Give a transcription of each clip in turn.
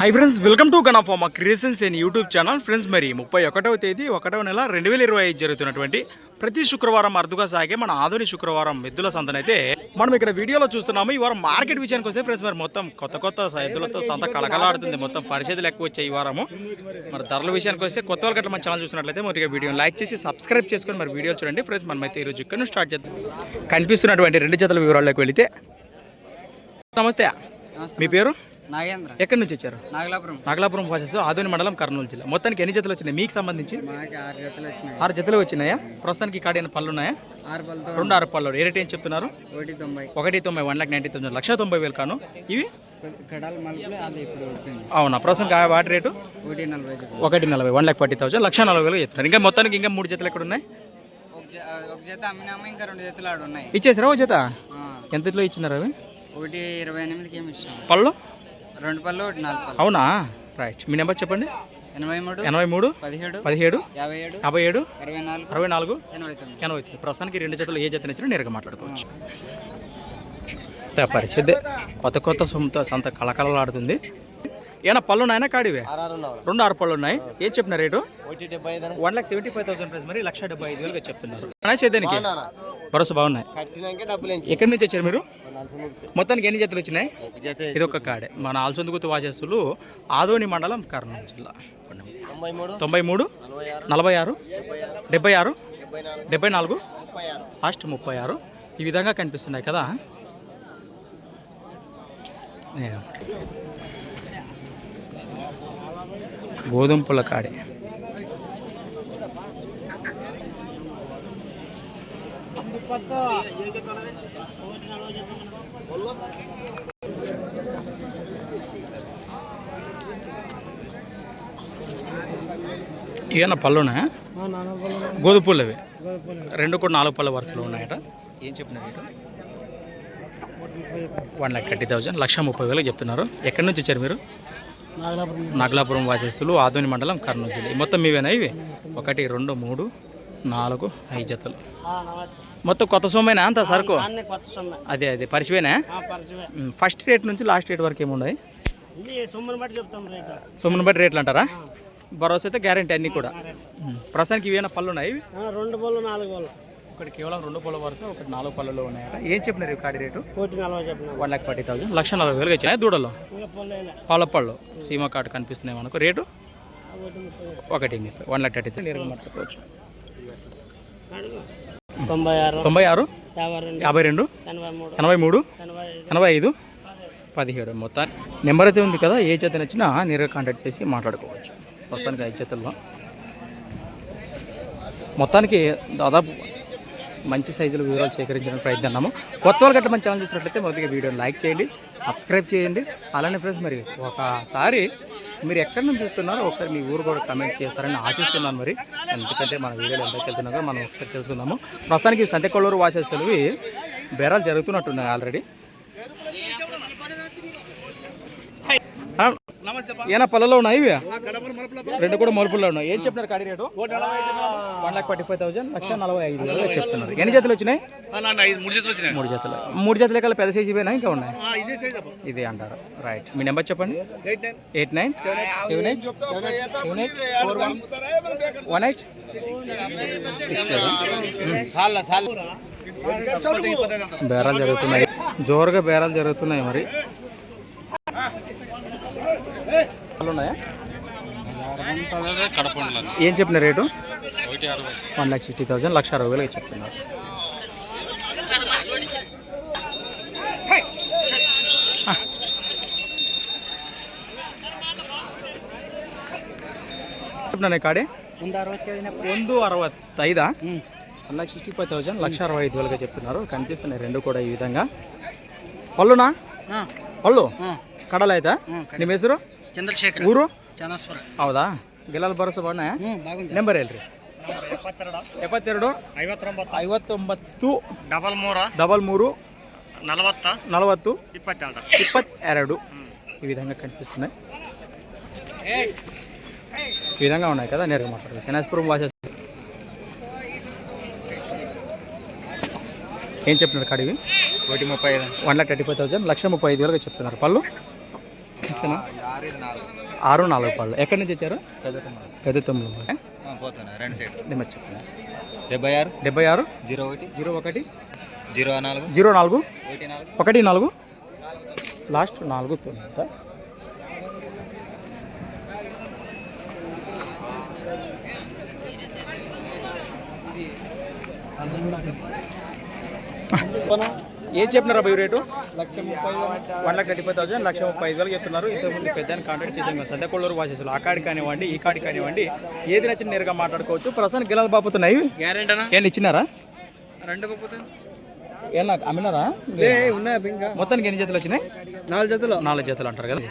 High friends welcome to గనాఫామా creations and YouTube channel friends మరి ముప్పై ఒకటవ తేదీ ఒకటవ నెల రెండు వేల ఇరవై ఐదు జరుగుతున్నటువంటి ప్రతి శుక్రవారం అరుదుగా సాగే మన ఆధునిక శుక్రవారం ఎద్దుల సంతనైతే మనం ఇక్కడ వీడియోలో చూస్తున్నాము. ఈ వారం మార్కెట్ విషయానికి వస్తే ఫ్రెండ్స్ మరి మొత్తం కొత్త కొత్త ఎద్దులతో సంత కలకలాడుతుంది మొత్తం పరిస్థితులు ఎక్కువ వచ్చాయి ఈ వారము. మరి ధరల విషయానికి వస్తే కొత్త వాళ్ళకి మన ఛానల్ చూసినట్లయితే మరి వీడియో లైక్ చేసి సబ్స్క్రైబ్ చేసుకొని మరి వీడియో చూడండి. ఫ్రెండ్స్ మనమైతే ఈరోజు ఇక్కడ స్టార్ట్ చేద్దాం. కనిపిస్తున్నటువంటి రెండు జతల వివరాల్లోకి వెళితే. నమస్తే మీ పేరు? నాగేంద్ర. ఎక్కడి నుంచి వచ్చారు? నాగలాపురం. నాగలాపురం ప్రాసెస్ ఆదోని మండలం కర్నూలు జిల్లా. మొత్తానికి ఎన్ని జతలు వచ్చినాయి? మీకు సంబంధించి? ఆరు జతలు వచ్చినాయి. ఆరు జతలు వచ్చినాయా? ప్రస్తుతానికి కాడైన పళ్ళు ఉన్నాయా? ఆరు పళ్ళతో. రెండు ఆరు పళ్ళు. ఏ రేట్ ఏం చెప్తున్నారు? ఒకటి తొంభై. ఒకటి తొంభై వన్ లాక్ నైంటీ తొమ్మిది. లక్ష తొంభై వేలు కాను. ఇవి? అవునా? ప్రస్తుతానికి ఆ వాటి రేటు? ఒకటి నలభై వన్ లాక్ ఫార్టీ థౌసండ్. లక్ష నలభై వేలు చెప్తున్నారు. ఇంకా మొత్తానికి ఇంకా మూడు జతలు ఎక్కడ ఉన్నాయి? ఒక ఒక జత అమ్మినామా ఇంకా రెండు జతలు ఆడు ఉన్నాయి. ఇచ్చేసారా ఓ జత? ఆ, ఎంతలో ఇచ్చినారు అవి? ఒకటి ఇరవై ఎనిమిదికి ఏమి పళ్ళు? రెండు పళ్ళు నాలుగు పళ్ళు. అవునా? రైట్ మీ నెంబర్ చెప్పండి. ఎనభై మూడు ఎనభై మూడు పదిహేడు పదిహేడు యాభై ఏడు యాభై ఏడు అరవై నాలుగు అరవై నాలుగు ఎనభై తొమ్మిది. ఎనభై తొమ్మిది. ప్రస్తుతానికి రెండు జతలు ఏ జత నచ్చినా నేరుగా మాట్లాడుకోవచ్చు. తా పరిస్థితి కొత్త కొత్త సొంత సంత కళకళలాడుతుంది ఏనా పళ్ళు ఉన్నాయనా కాడివే? రెండు ఆరు పళ్ళు ఉన్నాయి. ఏం చెప్పిన rate? One lakh seventy five thousand price. మరి లక్ష డెబ్బై ఐదు వేలుగా చెప్తున్నారు. చేద్దానికి? భరోసా బాగున్నాయి. ఎక్కడి నుంచి వచ్చారు మీరు? మొత్తానికి ఎన్ని జతలు వచ్చినాయి? ఇది ఒక కాడే. మన ఆల్సొందుగుతు వాసేస్తులు ఆదోని మండలం కర్నూలు జిల్లా. తొంభై మూడు నలభై ఆరు డెబ్బై ఆరు డెబ్బై నాలుగు లాస్ట్ ముప్పై ఆరు ఈ విధంగా కనిపిస్తున్నాయి కదా. గోధుమ పుల్ల కాడి. ఏమన్నా పళ్ళునా? గోధుమ పుల్ల అవి రెండు కూడా నాలుగు పళ్ళ వరుసలో ఉన్నాయట. ఏం చెప్పిన rate? One lakh thirty thousand లక్ష ముప్పై వేలకు చెప్తున్నారు. ఎక్కడి నుంచి వచ్చారు మీరు? నాగలాపురం వాసేస్తులు ఆదోని మండలం కర్నూలు జిల్లా. మొత్తం మీవేనా ఇవి? ఒకటి రెండు మూడు. నాలుగు ఐదు జతలు. మొత్తం కొత్త సొమ్మేనా అంత సరుకు? అదే అదే. పరిచయమే ఫస్ట్ రేట్ నుంచి లాస్ట్ రేట్ వరకు ఇది సొమ్ముని బట్టి రేట్లు అంటారా? భరోసా అయితే గ్యారంటీ అన్నీ కూడా. ప్రస్తుతానికి ఇవేనా పళ్ళు ఉన్నాయి రెండు బళ్ళు నాలుగు బళ్ళు ఒకటి కేవలం రెండు పళ్ళ వరుస ఒకటి నాలుగు పళ్ళలో ఉన్నాయట. ఏం చెప్పినారు కాడి rate? One lakh forty thousand. లక్ష నలభై వేలుగా వచ్చినాయి దూడలో? పళ్ళు పళ్ళు. సీమ కార్డు కనిపిస్తున్నాయి మనకు. రేటు? ఒకటి వన్ లాక్ థర్టీ నేరుగా మాట్లాడుకోవచ్చు తొంభై ఆరు తొంభై ఆరు యాభై రెండు ఎనభై మూడు ఐదు ఎనభై ఐదు పదిహేడు మొత్తాన్ని నెంబర్ అయితే ఉంది కదా ఏ చేత నచ్చినా నేరుగా కాంటాక్ట్ చేసి మాట్లాడుకోవచ్చు. ప్రస్తుతానికి ఐదు చేతుల్లో. మొత్తానికి దాదాపు మంచి సైజులో వివరాలు సేకరించడానికి ప్రయత్నిన్నాము కొత్త వాళ్ళు గట్ట మన ఛానల్ చూసినట్లయితే మొదటిగా వీడియోని లైక్ చేయండి సబ్స్క్రైబ్ చేయండి. అలానే ఫ్రెండ్స్ మరి ఒకసారి మీరు ఎక్కడి నుంచి చూస్తున్నారో ఒకసారి మీ ఊరు కూడా కమెంట్ చేస్తారని ఆశిస్తున్నాను మరి. ఎందుకంటే మన వీడియోలు ఎంతకు వెళ్తున్నారో మనం ఒకసారి తెలుసుకుందాము. ప్రస్తుతానికి సంతకొల్లూరు వాసేసలివి బేరాలు జరుగుతున్నట్టున్నాయి ఆల్రెడీ ఏనా పళ్ళలో ఉన్నాయి ఇవి? రెండు కూడా మలుపుల్లో ఉన్నాయి. ఏం చెప్తున్నారు కాడి rate? One lakh forty five thousand లక్ష నలభై ఐదు వేలు చెప్తున్నారు. ఎన్ని జతలు వచ్చినాయి? మూడు జతలు మూడు జతల. కల్లా పెద్ద సైజు ఇవేనా? ఇంకా ఉన్నాయి? ఇదే అంటారు. రైట్ మీ నెంబర్ చెప్పండి. Eight nine. Seven eight. Seven eight. Four one one eight. బేరాలు జరుగుతున్నాయి. జోరుగా బేరాలు జరుగుతున్నాయి మరి. ఏం చెప్పిన rate? One lakh sixty thousand లక్ష అరవై వేలు చెప్తున్నారు. చెప్పినా కాడే? ముందు అరవై ಒಂದು అరవత్తైదా? One lakh sixty five thousand లక్ష అరవై ఐదు వేలుగా చెప్తున్నారు. కనిపిస్తున్నాయి రెండు కూడా ఈ విధంగా. పళ్ళునా? పళ్ళు? కడలు అయితే నీ ಹೆಸರು చంద్రశేఖర్ ఊరు చనస్వర ಹೌದಾ ಗೆಲ್ಲಲ್ ಭರೋಸಾ ಬಾಣೆ బాగుంది ನೆಂಬರ್ ಹೇಳ್ರಿ ಎಪ್ಪತ್ತೆರಡು ಐವತ್ತೊಂಬತ್ತು ಐವತ್ತೊಂಬತ್ತು ಡಬಲ್ ಮೂರ ಡಬಲ್ ಮೂರು ನಲವತ್ತ నలవత్తు ಇಪ್ಪತ್ತೆರಡು ఇప్పత్తెరడు ఈ విధంగా కనిపిస్తున్నాయి ఈ విధంగా ఉన్నాయి కదా నేరుగా మాట్లాడదు శనాస్పురం వాసెస్ ఏం చెప్తున్నారు కడివి ఒకటి ముప్పై ఐదు one lakh thirty five thousand లక్ష ముప్పై ఐదు వేలుగా చెప్తున్నారు పళ్ళు ఇస్తానా ఆరు నాలుగు పళ్ళు ఎక్కడి నుంచి వచ్చారు? పెద్ద తొమ్మిది పోతున్నా రెండు సైడ్ చెప్పండి డెబ్బై ఆరు. డెబ్బై ఆరు? జీరో ఒకటి. జీరో ఒకటి? జీరో నాలుగు. జీరో నాలుగు? ఒకటి నాలుగు. ఒకటి నాలుగు? లాస్ట్ నాలుగు తొమ్మిది. ఏం చెప్పినారు అబ్బాయి రేటు? లక్ష ముప్పై one lakh thirty five thousand లక్ష ముప్పై ఐదు వేలకు చెప్తున్నారు. ఇంతకుముందు పెద్ద కాంటాక్ట్ చేసాం సద్య కొల్లూరు వాసేసులు. ఆ కాడి కానివ్వండి ఈ కాడి కానివ్వండి ఏది నచ్చిన నేరుగా మాట్లాడుకోవచ్చు. ప్రస్తుతానికి గిలాలు బాపుతున్నాయి. గ్యారెంటీనా ఏం ఇచ్చినారా? రెండు పోతే ఏం నాకు అమ్మినారా ఉన్నాయి మొత్తానికి ఎన్ని జతలు వచ్చినాయి? నాలుగు జతలు. నాలుగు జతలు అంటారు కదా.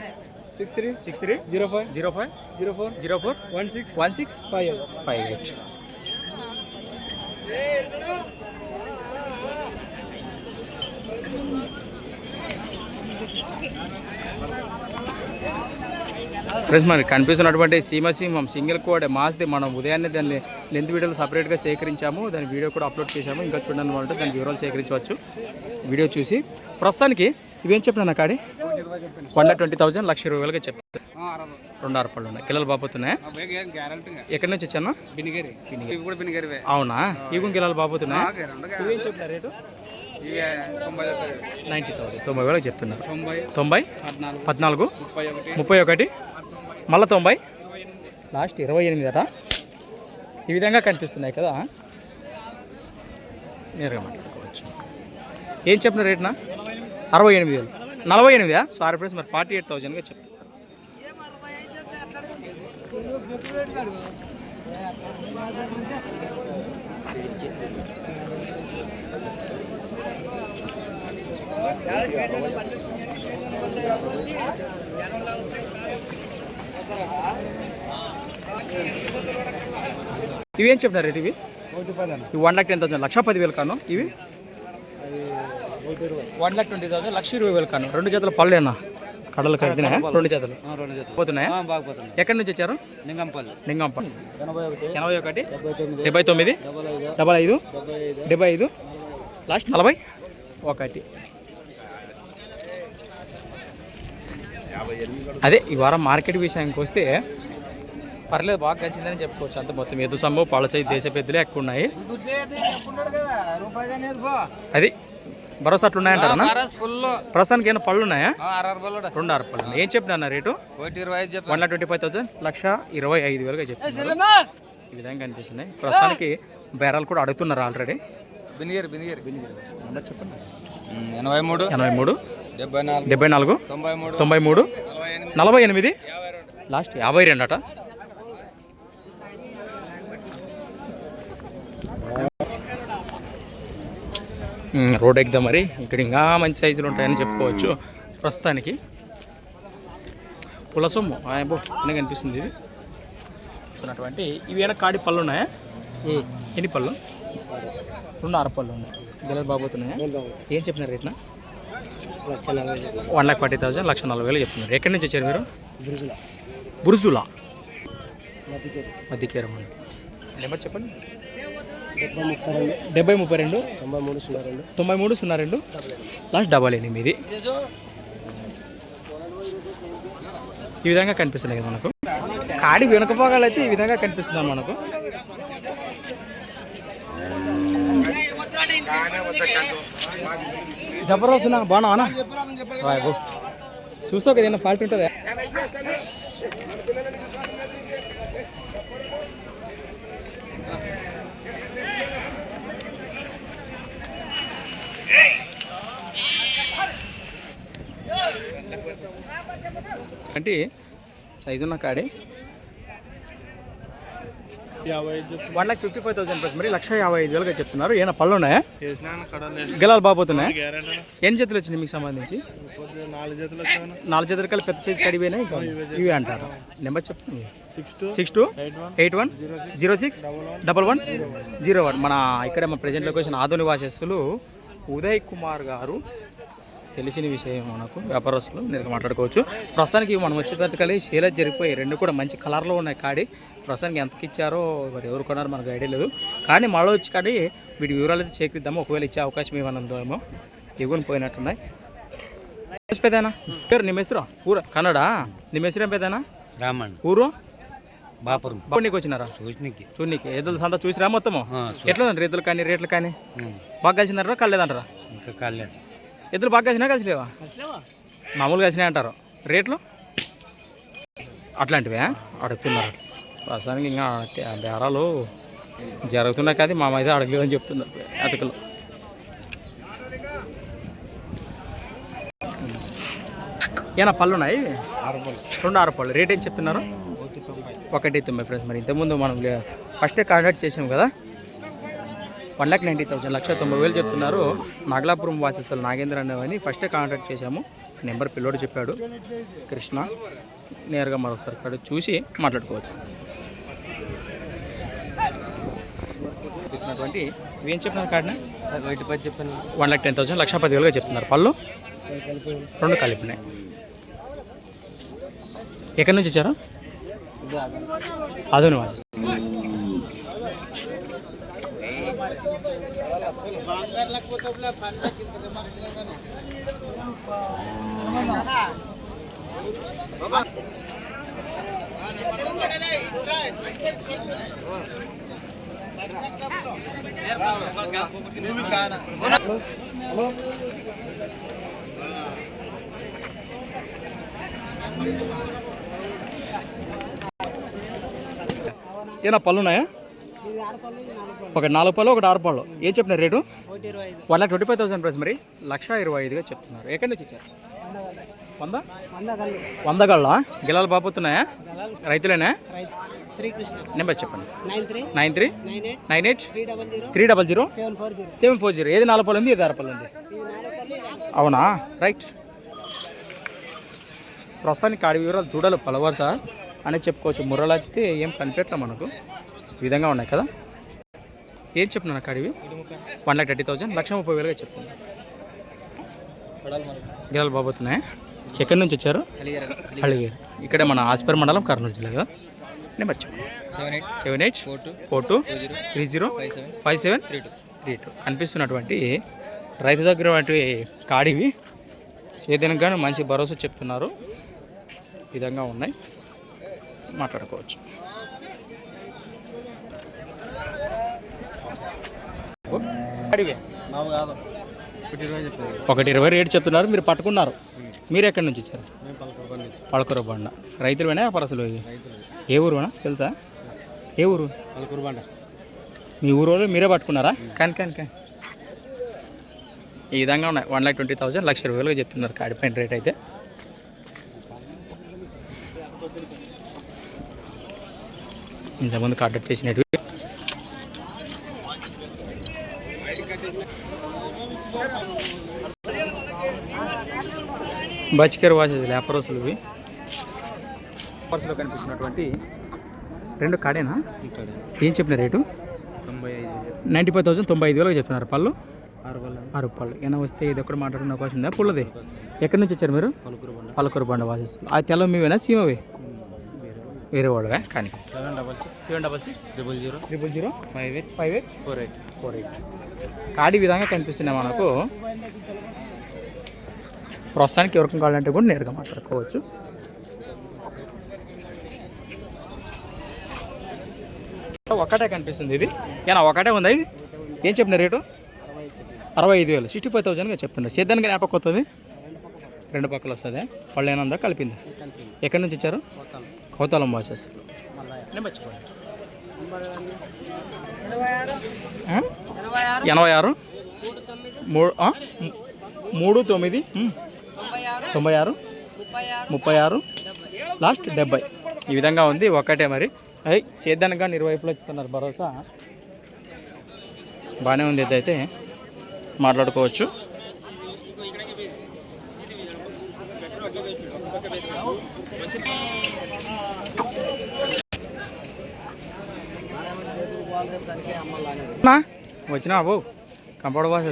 Six three six three zero five zero five zero four zero four one six one six five five eight friends మనకి కనిపిస్తున్నటువంటి సీమసింహం సింగిల్ కోడ్ మాస్ది మనం ఉదయాన్నే దాన్ని లెంత్ వీడియోలు సపరేట్గా సేకరించాము. దాని వీడియో కూడా అప్లోడ్ చేశాము. ఇంకా చూడండి వాళ్ళు దాని వివరాలు సేకరించవచ్చు. వీడియో చూసి ప్రస్తుతానికి ఇవేం చెప్పినా కాడి? వన్ లాక్ ట్వంటీ థౌసండ్ లక్ష ఇరవై వేలుగా చెప్పారు. రెండు అరపళ్ళు ఉన్నాయి. కిల్లలు బాబోతున్నాయి ఎక్కడి నుంచి వచ్చాను? అవునా? ఇవి గిలాలు బాబోతున్నాయి ఇవేం చెప్పిన రేటు? నైంటీ థౌసండ్ తొంభై వేలకు చెప్తున్నారు. తొంభై తొంభై పద్నాలుగు ముప్పై ఒకటి మళ్ళీ తొంభై? లాస్ట్ ఇరవై ఎనిమిది అట. ఈ విధంగా కనిపిస్తున్నాయి కదా. నేరుగా మాట్లాడుకోవచ్చు. ఏం చెప్పిన రేట్నా? అరవై ఎనిమిది వేలు. నలభై ఎనిమిదా సారీ ఫ్రెండ్స్ మరి ఫార్టీ ఎయిట్ థౌజండ్గా చెప్తాను ఇవి ఏం చెప్పినారు రేట్ ఇవి? ఇవి వన్ లాక్ టెన్ థౌసండ్ లక్ష పదివేలు కాను. ఇవి? వన్ లాక్ ట్వంటీ థౌసండ్ లక్ష ఇరవై వేలు కాను. రెండు జతల పళ్ళేనా కడలు కడితేనే రెండు జతలు పోతున్నాయా? ఎక్కడి నుంచి వచ్చారు? లింగంపల్లి లింగంప ఎనభై ఒకటి. డెబ్బై తొమ్మిది. డెబ్బై ఐదు. డెబ్బై ఐదు? లాస్ట్ నలభై? ఒకటి. అదే ఈ వారం మార్కెట్ విషయానికి వస్తే పర్లేదు బాగా గంచిందని చెప్పుకోవచ్చు. అంత మొత్తం ఎదు సమ్ము పాలసీ దేశ పెద్దలే ఎక్కువ ఉన్నాయి అది భరోసా అట్లా ఉన్నాయంటారా ఫుల్ ప్రస్తుతానికి ఏమైనా పళ్ళు ఉన్నాయా. రెండు ఆరు పళ్ళు. ఏం చెప్పినా rate? One lakh twenty five thousand లక్ష ఇరవై ఐదు వేలుగా చెప్తున్నారు ఈ విధంగా కనిపిస్తున్నాయి ప్రస్తుతానికి బేరాలు కూడా అడుగుతున్నారు ఆల్రెడీ. బినిగరి బినిగరి నెంబర్ చెప్పండి. ఎనభై మూడు. ఎనభై మూడు. డెబ్బై నాలుగు డెబ్బై నాలుగు తొంభై మూడు తొంభై మూడు నలభై ఎనిమిది లాస్ట్ యాభై రెండు అట రోడ్ ఎక్కుదాం మరి. ఇక్కడ ఇంకా మంచి సైజులు ఉంటాయని చెప్పుకోవచ్చు ప్రస్తుతానికి. పులసొమ్ము బో అన్నీ కనిపిస్తుంది ఇది. ఉన్నటువంటి ఇవి ఏమైనా కాడి పళ్ళు ఉన్నాయా? ఎన్ని పళ్ళు? రెండు ఆరు పళ్ళు ఉన్నాయి. గెలలు బాబోతున్నాయా ఏం చెప్పినారు రేట్నా? వన్ లాక్ ఫార్టీ థౌసండ్ లక్ష నలభై వేలు చెప్తున్నారు. ఎక్కడి నుంచి వచ్చారు మీరు? గురుజుల బురుజులా? మధ్యకేరి. అండి. నెంబర్ చెప్పండి. డెబ్బై ముప్పై రెండు. డెబ్బై ముప్పై రెండు. తొంభై మూడు సున్నా రెండు. తొంభై మూడు సున్నా రెండు. లాస్ట్ డబల్ ఎనిమిది ఈ విధంగా కనిపిస్తున్నాయి కదా మనకు. కాడి వెనుక భాగాలు అయితే ఈ విధంగా కనిపిస్తున్నాయి మనకు. జబర్దస్త్ నాకు బాగున్నావా బాబు చూసావు కదా ఏదైనా ఫాల్ట్ ఉంటుందా? అంటే సైజు ఉన్న కాడి. One lakh fifty five thousand plus మరి లక్ష యాభై ఐదు వేలుగా చెప్తున్నారు. ఏమైనా పళ్ళు ఉన్నాయా గెలాలు బాబోతున్నాయా ఎన్ని జతలు వచ్చినాయి మీకు సంబంధించి? నాలుగు జతల కలిపి పెద్ద సైజు కడిపోయినాయి ఇవి అంటారు. నెంబర్ చెప్పండి. Six two eight one zero six double one zero one మన ఇక్కడ మన ప్రజెంట్ లొకేషన్ ఆధునిక వాసస్సులు ఉదయ్ కుమార్ గారు. తెలిసిన విషయం మనకు వ్యాపారస్తులు నేను మాట్లాడుకోవచ్చు. ప్రస్తుతానికి మనం వచ్చేటట్టుకలి షేలర్ జరిగిపోయి రెండు కూడా మంచి కలర్లో ఉన్నాయి కాడి. ప్రస్తుతానికి ఎంతకి ఇచ్చారో మరి ఎవరు కొన్నారో మనకు ఐడియా లేదు. కానీ మళ్ళీ వచ్చి కాడి వీటి వివరాలు అయితే చేకూద్దాము ఒకవేళ ఇచ్చే అవకాశం ఏమన్నా ఎగుని పోయినట్టున్నాయి. పేదేనా? పేరు నిమేశ్వరం? ఊరు కన్నడ? నిమేశ్వరం పేదేనా? రామన్. ఊరు? బాపురం. బాపునికి వచ్చినారా? చూసినీకి. చూనికి ఏదో సంత చూసిరా మొత్తము? ఎట్లా రైతులు కానీ రేట్లు కానీ? బాగా కలిసినారా కాలేదంటారా ఇంకా కాలేదు ఎద్దులు బాగా కలిసినా కలిసిలేవా? మామూలుగా కలిసినాయి అంటారు. రేట్లు? అట్లాంటివే అడుగుతున్నారు. ప్రస్తుతానికి ఇంకా బేరాలు జరుగుతున్నాయి కానీ మా అయితే అడగలేదని చెప్తున్నారు అతకలు. ఏనా పళ్ళు ఉన్నాయి? రెండు ఆరు పళ్ళు. రేట్ ఏం చెప్తున్నారు? ఒకటి తొంభై. ఫ్రెండ్స్ మరి ఇంతకుముందు మనం ఫస్టే కాంటాక్ట్ చేసాం కదా. వన్ ల్యాక్ నైంటీ థౌసండ్ లక్ష తొంభై వేలు చెప్తున్నారు. నాగలాపురం వాసెస్లు నాగేంద్ర అనేవని ఫస్టే కాంటాక్ట్ చేశాము. నెంబర్ పిల్లోడు చెప్పాడు. కృష్ణ నేరుగా మరొకసారి ఇక్కడ చూసి మాట్లాడుకోవచ్చు. ఇవి ఏం చెప్పినారు కాడిన పది చెప్పాను. వన్ ల్యాక్ టెన్ థౌసండ్ లక్ష పదివేలుగా చెప్తున్నారు. పళ్ళు? రెండు కలిపినాయి. ఎక్కడి నుంచి వచ్చారు? అదోని వాసెస్ ఏనా పళ్ళు ఉన్నాయా? ఒకటి నాలుగు పళ్ళు. ఒకటి ఆరు పళ్ళు. ఏం చెప్పినారు rate? One lakh twenty five thousand price మరి. లక్ష ఇరవై ఐదుగా చెప్తున్నారు. ఎక్కడి నుంచి వచ్చారు? వంద? వంద గళ్ళ గిలాలు బాపుతున్నాయా? రైతులేనా? రైతు. శ్రీకృష్ణ. నెంబర్ చెప్పండి. Nine three. Nine three? Nine eight. Three double zero. Seven four zero. ఏది నాలుగు పళ్ళు ఉంది ఏది ఆరు పళ్ళు ఉంది. అవునా? రైట్. ప్రస్తుతానికి కాడి వివరాలు దూడలు పలవరుస అని చెప్పుకోవచ్చు. ముర్రలు అయితే ఏం కనిపెట్టలే మనకు. ఈ విధంగా ఉన్నాయి కదా? ఏం చెప్తున్నాను కాడివి వన్ లాక్ థర్టీ థౌసండ్ లక్ష ముప్పై వేలుగా చెప్తున్నా గిరాలు బాబోతున్నాయి? ఎక్కడి నుంచి వచ్చారు? అడిగారు ఇక్కడే మన ఆస్పర్ మండలం కర్నూలు జిల్లా కదా? Number seven eight seven eight four two four two three zero five seven five seven three two three two కనిపిస్తున్నటువంటి రైతు దగ్గర వంటి కాడివి. ఏదైనా కానీ మంచి భరోసా చెప్తున్నారు. ఈ విధంగా ఉన్నాయి. మాట్లాడుకోవచ్చు. ఒకటి ఇరవై రేటు చెప్తున్నారు మీరు పట్టుకున్నారు. మీరు ఎక్కడి నుంచి పలకూర బండ రైతులువేనా వ్యాపారస్తులు రైతులు. ఏ ఊరునా తెలుసా? ఏ ఊరు? పలకూరు బండ. మీ ఊరు వాళ్ళు మీరే పట్టుకున్నారా? కానీ కానీ కానీ. ఈ విధంగా ఉన్నాయి. వన్ లాక్ ట్వంటీ థౌసండ్ లక్ష ఇరవై వేలుగా చెప్తున్నారు కాడిపోయిన రేట్ అయితే. ఇంతకుముందు కాంటాక్ట్ చేసినట్టు బచ్కేర్ వాచెస్ లేపరోసులు ఇవి. పర్సులో కనిపిస్తున్నటువంటి రెండు కాడేనా? ఏం చెప్పిన రేటు? తొంభై ఐదు నైంటీ ఫైవ్ థౌసండ్ తొంభై ఐదు వేలకు చెప్తున్నారు పళ్ళు? ఆరు పళ్ళు. ఏమైనా వస్తే ఇది ఎక్కడ మాట్లాడుకున్న అవకాశం ఉందా? పుల్లది. ఎక్కడి నుంచి వచ్చారు మీరు? పలుకూరు బండ. వాసిస్తులు ఆ తెల్ల మీవేనా? సీమవి? వేరే వాళ్ళవే కానీ. Seven double six. Seven double six. Triple zero. Triple zero. Five eight. Five eight. Four eight. Four eight. కాడి విధంగా కనిపిస్తున్నాయి మనకు. ప్రస్తుతానికి ఎవరికి కావాలంటే కూడా నేరుగా మాట్లాడుకోవచ్చు. ఒకటే కనిపిస్తుంది ఇది. ఏనా ఒకటే ఉందా ఇది? ఏం చెప్పిన రేటు? అరవై ఐదు వేలు. సిక్స్టీ ఫైవ్ థౌసండ్గా చెప్తున్నారు. సేద్యానికి జ్ఞాపకం వస్తుంది? రెండు పక్కలు వస్తుంది. పళ్ళు ఏనందా కలిపింది? ఎక్కడి నుంచి ఇచ్చారు? కోతాలం ఆ? ఎనభై ఆరు? మూడు మూడు తొమ్మిది తొంభై ఆరు? ముప్పై ఆరు? లాస్ట్ డెబ్బై. ఈ విధంగా ఉంది ఒకటే మరి. అయ్యి సేద్యానికి కానీ ఇరువైపులో ఇస్తున్నారు భరోసా. బాగానే ఉంది ఇదైతే. మాట్లాడుకోవచ్చు. వచ్చినా బాబు? కంపౌండ్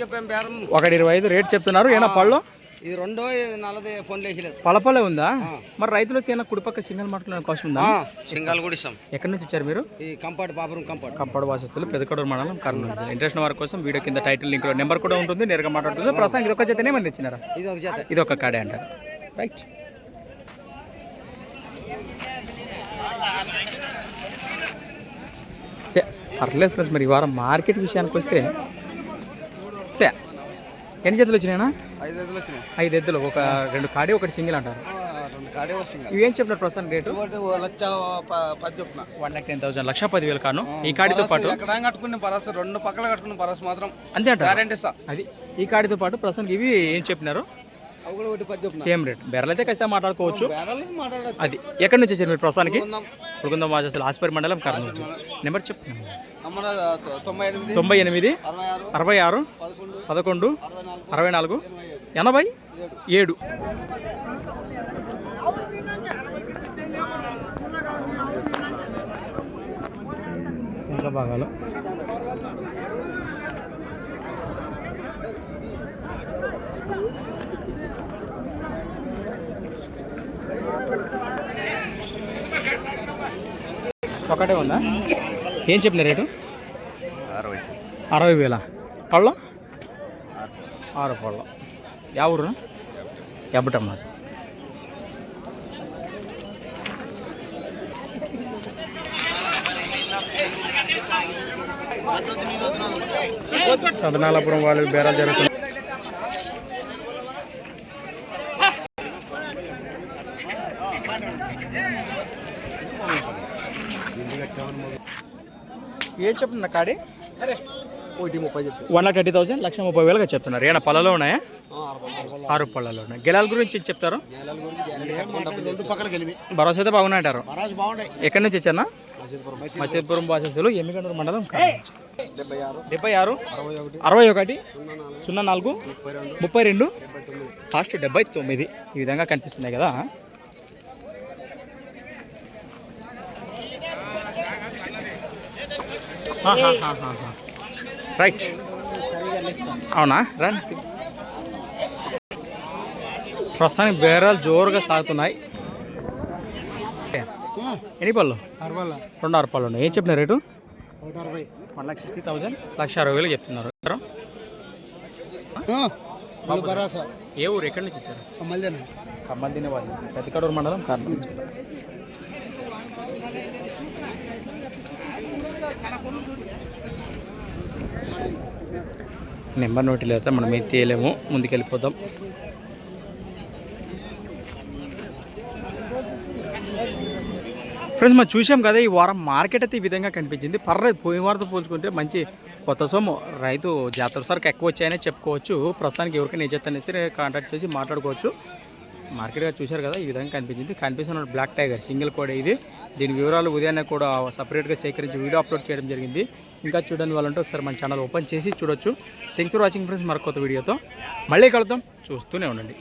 చెప్పాం బేరం. ఒకటి ఇరవై ఐదు రేట్ చెప్తున్నారు. ఏనా పళ్ళు? ఇది రెండో నల్లది ఫోన్లు వేసలేదు పలపలే ఉందా? మరి రైతులు సేన కుడిపక్క సింగల్ మాటలో అవకాశం ఉందా? సింగాలు కూడా ఇస్తాం. ఎక్కడి నుంచి వచ్చారు మీరు? ఈ కంపార్ట్ బాపురం కంపార్ట్ కంపౌండ్ వాసస్తులు పెదకడూరు మండలం కర్నూలు. ఇంట్రెస్ట్ వారి కోసం వీడియో కింద టైటిల్ లింక్ నెంబర్ కూడా ఉంటుంది. నేరుగా మాట్లాడుతుంది ప్రస్తుతం ఇది ఒక చేతనే మంది ఇచ్చినారా ఇది ఒక చేత. ఇది ఒక కాడే అంటారు. రైట్. పర్లేదు ఫ్రెండ్స్ మరి ఈ వారం మార్కెట్ విషయానికి వస్తే ఎన్ని జతలు వచ్చినాయనా ఐదు ఐదులు వచ్చినాయి. ఐదు ఎద్దులు ఒక రెండు కాడి ఒకటి సింగిల్ అంటారు. ఇవేం చెప్పినారు ప్రస్తుతం రేటు? లక్ష పది వన్ ల్యాక్ టెన్ థౌసండ్ లక్ష పదివేలు కాను. ఈ కాడితో పాటు? కట్టుకునే పరస్ రెండు పక్కల కట్టుకునే పరస్ మాత్రం అంతే అంటారు? గ్యారెంటీ అది ఈ కాడితో పాటు ప్రస్తుతానికి ఇవి ఏం చెప్పినారు? Same rate. బెర్రలు అయితే ఖచ్చితంగా మాట్లాడుకోవచ్చు. బేరాలు అది ఎక్కడి నుంచి వచ్చారు మీరు ప్రస్తుతానికి? ఉందాం. పుడుకుందాం వాజస్సులు ఆస్పరి మండలం కర్నూలు నెంబర్ చెప్పు తొంభై ఎనిమిది అరవై ఆరు పదకొండు అరవై నాలుగు ఏడు. ఎనభై ఏడు ఇంకా భాగాలు ఒకటే ఉందా ఏం చెప్పిన రేటు అరవై అరవై వేల పళ్ళ ఆరు పళ్ళ యా ఊరు ఎబ్బటమ్మా సదనాలపురం వాళ్ళకి బేరాలు జరుగుతుంది ఏం చెప్తున్నా కాడి? ఒకటి ముప్పై చెప్పి. వన్ లాక్ థర్టీ థౌసండ్ లక్ష ముప్పై వేలుగా చెప్తున్నారు. ఏమైనా పళ్ళలో ఉన్నాయా? ఆరు పళ్ళలో ఉన్నాయి. గెలాల గురించి చెప్తారు? భరోసా అయితే బాగున్నాయంటారు ఎక్కడి నుంచి వచ్చానా? మసీదుపురం భాషలు ఎమ్మిగనూరు మండలం. డెబ్బై ఆరు. అరవై ఒకటి. సున్నా నాలుగు. ముప్పై రెండు. లాస్ట్ డెబ్బై తొమ్మిది. ఈ విధంగా కనిపిస్తున్నాయి కదా. రైట్ అవునా? రండి ప్రస్తుతానికి బేరాలు జోరుగా సాగుతున్నాయి. ఎన్ని పళ్ళు? రెండు ఆరు పళ్ళు ఉన్నాయి. ఏం చెప్పిన rate? One lakh sixty thousand లక్ష అరవై వేలు చెప్తున్నారు. ఏ ఊరు? ఎక్కడి నుంచి ఇచ్చారు మళ్ళీ కమ్మల్దిన వాళ్ళు. పెద్దకడూరు మండలం కర్నూలు. జిల్లా. నెంబర్ నోటి లేదా మనం ఏది తీయలేము ముందుకెళ్ళిపోదాం. ఫ్రెండ్స్ మనం చూసాం కదా ఈ వారం మార్కెట్ అయితే ఈ విధంగా కనిపించింది. పర్లేదు పోయిన వారంతో పోల్చుకుంటే మంచి కొత్త సొమ్ము. రైతు జాతర సరుకు ఎక్కువ వచ్చాయనే చెప్పుకోవచ్చు. ప్రస్తుతానికి ఎవరికైనా నిజత కాంటాక్ట్ చేసి మాట్లాడుకోవచ్చు. మార్కెట్గా చూశారు కదా ఈ విధంగా కనిపించింది. కనిపిస్తున్న బ్లాక్ టైగర్ సింగిల్ కోడ్ ఇది. దీని వివరాలు ఉదయాన్నే కూడా సపరేట్గా సేకరించి వీడియో అప్లోడ్ చేయడం జరిగింది. ఇంకా చూడని వాళ్ళంటే ఒకసారి మన ఛానల్ ఓపెన్ చేసి చూడొచ్చు. థ్యాంక్స్ ఫర్ వాచింగ్ ఫ్రెండ్స్ మరొక కొత్త వీడియోతో మళ్ళీ కలుద్దాం. చూస్తూనే ఉండండి.